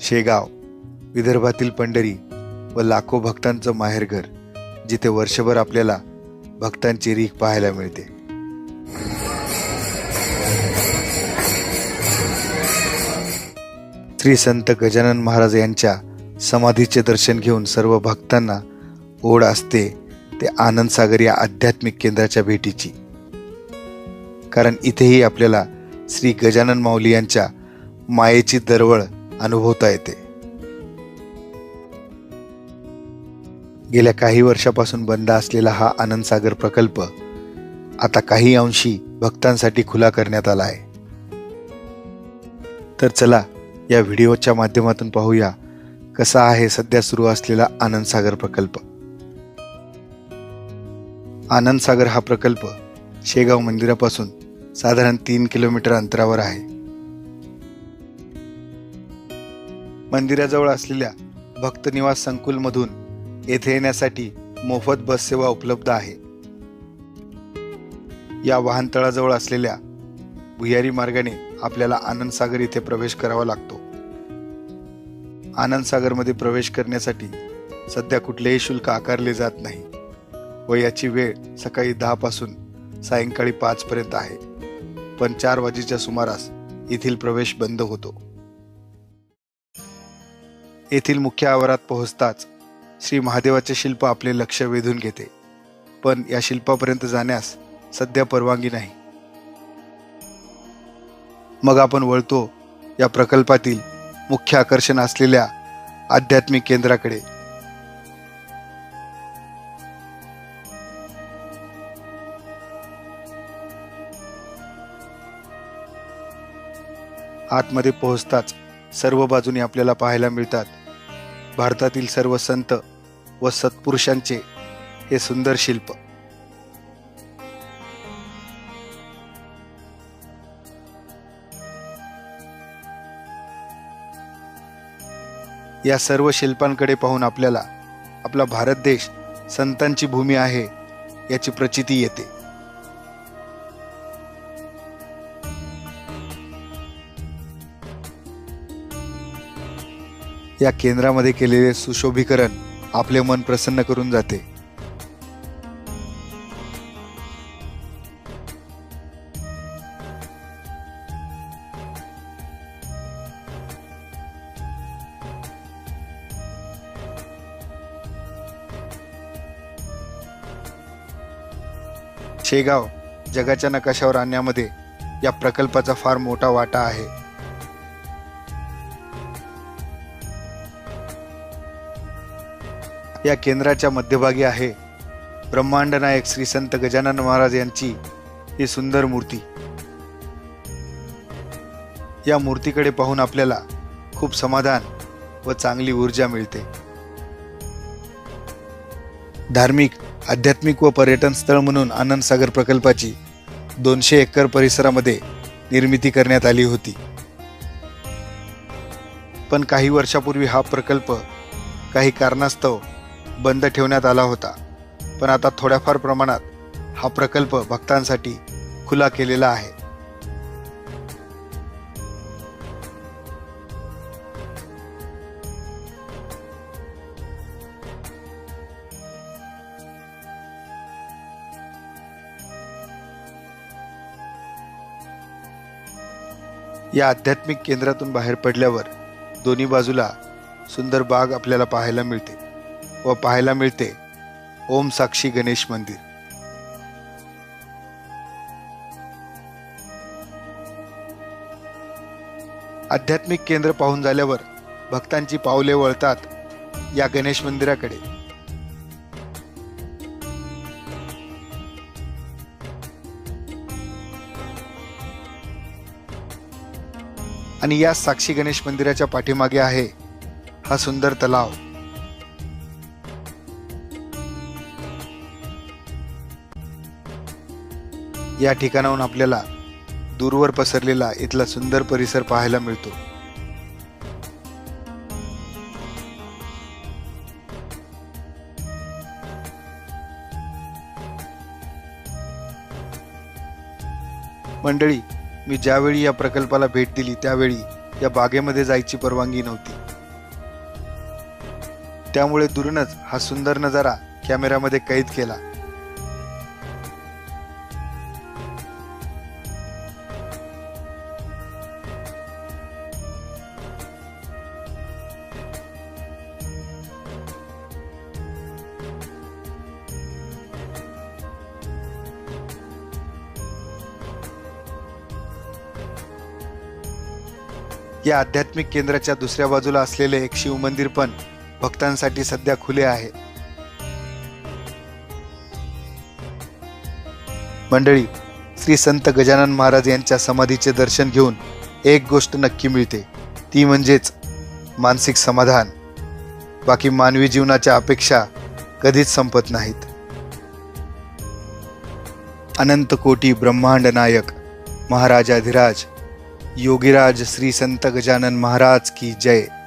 शेगाव विदर्भातील पंढरी व लाखो भक्तांचं माहेरघर जिथे वर्षभर आपल्याला भक्तांची रीख पाहायला मिळते. श्री संत गजानन महाराज यांच्या समाधीचे दर्शन घेऊन सर्व भक्तांना ओढ असते ते आनंद सागर या आध्यात्मिक केंद्राच्या भेटीची. कारण इथेही आपल्याला श्री गजानन माऊली यांच्या मायेची दरवळ अनुभवता येते. गेल्या काही वर्षापासून बंद असलेला हा आनंद सागर प्रकल्प आता काही अंशी भक्तांसाठी खुला करण्यात आला आहे. तर चला या व्हिडिओच्या माध्यमातून पाहूया कसा आहे सध्या सुरू असलेला आनंद सागर प्रकल्प. आनंद सागर हा प्रकल्प शेगाव मंदिरापासून साधारण तीन किलोमीटर अंतरावर आहे. मंदिराजवळ असलेल्या भक्तनिवास संकुलमधून येथे येण्यासाठी मोफत बस सेवा उपलब्ध आहे. या वाहनतळाजवळ असलेल्या भुयारी मार्गाने आपल्याला आनंदसागर येथे इथे प्रवेश करावा लागतो. आनंदसागरमध्ये प्रवेश करण्यासाठी सध्या कुठलेही शुल्क आकारले जात नाही व याची वेळ सकाळी दहापासून सायंकाळी पाचपर्यंत आहे. पण चार वाजेच्या सुमारास येथील प्रवेश बंद होतो. येथील मुख्य आवारात पोहोचताच श्री महादेवाचे शिल्प आपले लक्ष वेधून घेते. पण या शिल्पापर्यंत जाण्यास सध्या परवानगी नाही. मग आपण वळतो या प्रकल्पातील मुख्य आकर्षण असलेल्या आध्यात्मिक केंद्राकडे. आतमध्ये पोहोचताच सर्व बाजूनी आपल्याला पाहायला मिळतात भारतातील सर्व संत व सत्पुरुषांचे हे सुंदर शिल्प. या सर्व शिल्पांकडे पाहून आपल्याला आपला भारत देश संतांची भूमी आहे याची प्रचिती येते. या केंद्रामध्ये केलेले सुशोभीकरण आपले मन प्रसन्न करून जाते. शेगाव जगाच्या नकाशावर आणण्यामध्ये या प्रकल्पाचा फार मोठा वाटा आहे. या केंद्राच्या मध्यभागी आहे. ब्रह्मांड नायक श्री संत गजानन महाराज यांची ही सुंदर मूर्ती. या मूर्तीकडे पाहून आपल्याला खूप समाधान व चांगली ऊर्जा मिळते. धार्मिक आध्यात्मिक व पर्यटन स्थळ म्हणून आनंद सागर प्रकल्पाची दोनशे एकर परिसरामध्ये निर्मिती करण्यात आली होती. पण काही वर्षापूर्वी हा प्रकल्प काही कारणास्तव बंद ठेवण्यात आला होता. पण आता थोड्याफार प्रमाणात हा प्रकल्प भक्तांसाठी खुला केलेला आहे. या आध्यात्मिक केंद्रातून बाहेर पडल्यावर दोन्ही बाजूला सुंदर बाग आपल्याला पाहायला मिळते. व पाहायला मिळते. ओम साक्षी गणेश मंदिर. आध्यात्मिक केंद्र पाहून झाल्यावर भक्तांची पावले वळतात या गणेश मंदिराकडे. आणि या साक्षी गणेश मंदिराच्या पाठीमागे आहे हा सुंदर तलाव. या ठिकाणाहून आपल्याला दूरवर पसरलेला इथला सुंदर परिसर पाहायला मिळतो. मंडळी मी ज्यावेळी या प्रकल्पाला भेट दिली त्यावेळी या बागेमध्ये जायची परवानगी नव्हती. त्यामुळे दुरूनच हा सुंदर नजारा कॅमेऱ्यामध्ये कैद केला. या आध्यात्मिक केंद्राच्या दुसऱ्या बाजूला असलेले एक शिव मंदिर पण भक्तांसाठी सध्या खुले आहे. मंडळी श्री संत गजानन महाराज यांच्या समाधीचे दर्शन घेऊन एक गोष्ट नक्की मिळते. ती म्हणजेच मानसिक समाधान. बाकी मानवी जीवनाच्या अपेक्षा कधीच संपत नाहीत. अनंत कोटी ब्रह्मांड नायक महाराजाधिराज योगीराज श्री संत गजानन महाराज की जय।